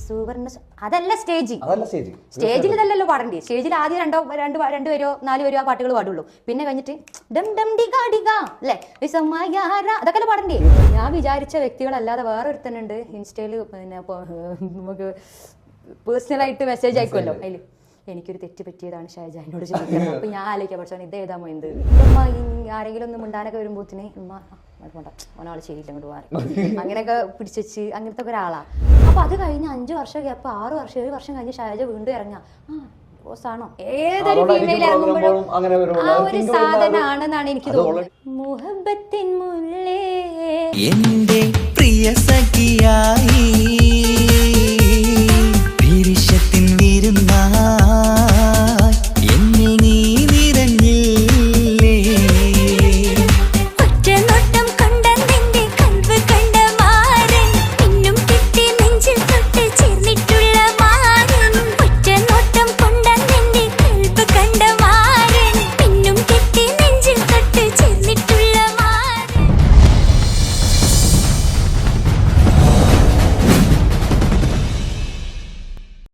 സുവർണ അതല്ല സ്റ്റേജ്. അതല്ല സ്റ്റേജ്. സ്റ്റേജിൽ ഇതല്ലല്ലോ പാടണ്ടേ സ്റ്റേജിൽ ആദ്യം രണ്ടോ രണ്ട് രണ്ടു പേരോ നാല് പേരോ ആ പാട്ടുകൾ പാടുള്ളൂ. പിന്നെ കഴിഞ്ഞിട്ട് ഡം ഡം ഡിഗ ഡിഗ അല്ലേ? വിസമ്മയാര അതൊക്കെ പാടണ്ടേ ഞാൻ വിചാരിച്ച വ്യക്തികളല്ലാതെ വേറെ ഒരുത്തനുണ്ട് ഇൻസ്റ്റയിൽ പിന്നെ നമുക്ക് പേഴ്സണലായിട്ട് മെസ്സേജ് അയക്കുമല്ലോ അതിൽ എനിക്കൊരു തെറ്റ് പറ്റിയതാണ് ഷാജാനോട് ചോദിക്കുന്നത് അപ്പൊ ഞാൻ ആലോചിക്കാം പക്ഷേ ഇത്? ഏതാ ഉമ്മ ഈ ആരെങ്കിലും ഒന്ന് മിണ്ടാനൊക്കെ വരുമ്പോത്തിന് ഉമ്മ പോണ്ട. ഒരാൾ ശരിയില്ല അങ്ങോട്ട് പോകാൻ അങ്ങനെയൊക്കെ പിടിച്ചുവെച്ച് അങ്ങനത്തെ ഒക്കെ ഒരാളാ. അപ്പൊ അത് കഴിഞ്ഞ അഞ്ചു വർഷം ഗ്യാപ്പ് ആറ് വർഷം ഏഴ് വർഷം കഴിഞ്ഞ് ഷാജ വീണ്ടും ഇറങ്ങാ ആ ബോസാണോ ഏതൊരു ഫീമെയിൽ ഇറങ്ങുമ്പോഴും അങ്ങനെ ആ ഒരു സാധനമാണെന്നാണ് എനിക്ക് തോന്നുന്നത്. മുഹബത്തിൻ മുല്ലേ.